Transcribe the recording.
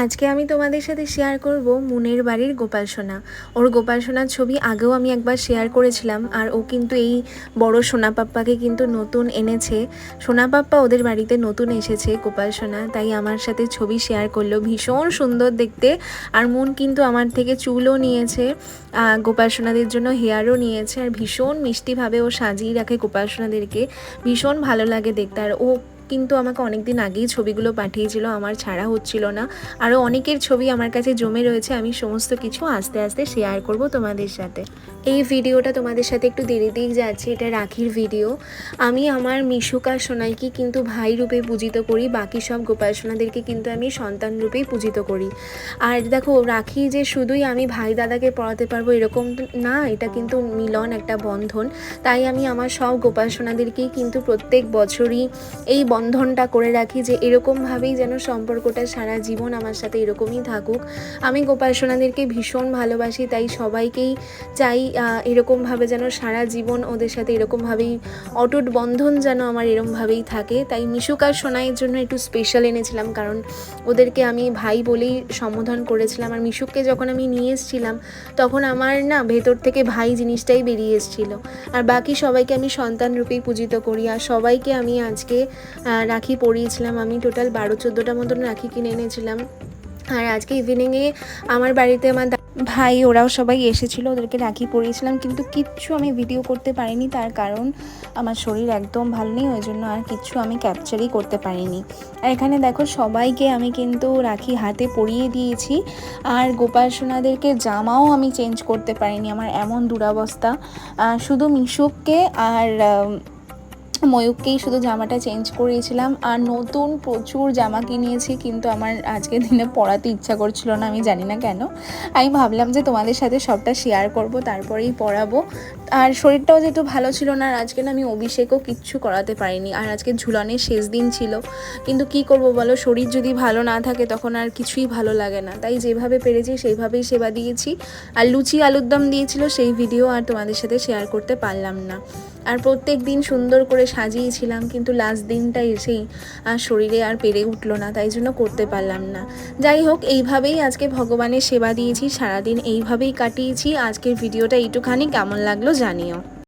আজকে আমি তোমাদের সাথে শেয়ার করব মুনের বাড়ির গোপাল সোনা। ওর গোপাল সোনার ছবি আগেও আমি একবার শেয়ার করেছিলাম, আর ও কিন্তু এই বড় সোনা পাপ্পাকে কিন্তু নতুন এনেছে। সোনা পাপ্পা ওদের বাড়িতে নতুন এসেছে গোপাল সোনা, তাই আমার সাথে ছবি শেয়ার করল। ভীষণ সুন্দর দেখতে, আর মুন কিন্তু আমার থেকে চুলও নিয়েছে গোপাল সোনাদের জন্য হেয়ারও নিয়েছে, আর ভীষণ মিষ্টিভাবে ও সাজিয়ে রাখে গোপাল সোনাদেরকে। ভীষণ ভালো লাগে দেখতে, আর ও কিন্তু আমাকে অনেক দিন আগেই ছবিগুলো পাঠিয়েছিল, আমার ছাড়া হচ্ছিল না। আরও অনেকের ছবি আমার কাছে জমে রয়েছে, আমি সমস্ত কিছু আস্তে আস্তে শেয়ার করব তোমাদের সাথে। এই ভিডিওটা তোমাদের সাথে একটু দেরিতেই যাচ্ছে, এটা রাখির ভিডিও। আমি আমার মিশুকা সোনাইকে কিন্তু ভাই রূপে পূজিত করি, বাকি সব গোপাল সোনাদেরকে কিন্তু আমি সন্তান রূপেই পূজিত করি। আর দেখো, রাখি যে শুধুই আমি ভাই দাদাকে পড়াতে পারব এরকম না, এটা কিন্তু মিলন একটা বন্ধন। তাই আমি আমার সব গোপাল সোনাদেরকেই কিন্তু প্রত্যেক বছরই এই বন্ধনটা করে রাখি যে এরকমভাবেই যেন সম্পর্কটা সারা জীবন আমার সাথে এরকমই থাকুক। আমি গোপাল সোনাদেরকে ভীষণ ভালোবাসি, তাই সবাইকেই চাই এরকমভাবে যেন সারা জীবন ওদের সাথে এরকমভাবেই অটুট বন্ধন যেন আমার এরকমভাবেই থাকে। তাই মিশুকার সোনাইয়ের জন্য একটু স্পেশাল এনেছিলাম, কারণ ওদেরকে আমি ভাই বলেই সম্বোধন করেছিলাম। আর মিশুককে যখন আমি নিয়ে এসেছিলাম, তখন আমার না ভেতর থেকে ভাই জিনিসটাই বেরিয়ে এসেছিল। আর বাকি সবাইকে আমি সন্তান রূপেই পূজিত করি, আর সবাইকে আমি আজকে রাখি পরিয়েছিলাম আমি টোটাল বারো, চোদ্দোটা মতন রাখি কিনে এনেছিলাম। আর আজকে ইভিনিংয়ে আমার বাড়িতে আমার ভাই, ওরাও সবাই এসেছিল, ওদেরকে রাখি পরিয়েছিলাম, কিন্তু কিচ্ছু আমি ভিডিও করতে পারিনি, তার কারণ আমার শরীর একদম ভালো নেই, ওই জন্য আর কিচ্ছু আমি ক্যাপচারই করতে পারিনি। আর এখানে দেখো, সবাইকে আমি কিন্তু রাখি হাতে পরিয়ে দিয়েছি, আর গোপাল সোনাদেরকে জামাও আমি চেঞ্জ করতে পারিনি, আমার এমন দুরবস্থা। শুধু মিশুককে আর ময়ূককেই শুধু জামাটা চেঞ্জ করিয়েছিলাম আর নতুন প্রচুর জামা কিনিয়েছি, কিন্তু আমার আজকের দিনে পরাতে ইচ্ছা করছিল না, আমি জানি না কেন। আমি ভাবলাম যে তোমাদের সাথে সবটা শেয়ার করব, তারপরেই পরাবো। আর শরীরটাও যেহেতু ভালো ছিল না, আর আজকে না আমি অভিষেকও কিচ্ছু করাতে পারিনি, আর আজকে ঝুলানের শেষ দিন ছিল। কিন্তু কি করব বলো, শরীর যদি ভালো না থাকে তখন আর কিছুই ভালো লাগে না। তাই যেভাবে পেরেছি সেইভাবেই সেবা দিয়েছি। আর লুচি আলুর দম দিয়েছিল সেই ভিডিও আর তোমাদের সাথে শেয়ার করতে পারলাম না। আর প্রত্যেক দিন সুন্দর করে সাজিয়েছিলাম, কিন্তু লাস্ট দিনটা এসেই আর শরীরে আর পেরে উঠল না, তাই জন্য করতে পারলাম না। যাই হোক, এইভাবেই আজকে ভগবানের সেবা দিয়েছি, সারাদিন এইভাবেই কাটিয়েছি। আজকের ভিডিওটা এইটুখানি, কেমন লাগল জানিও।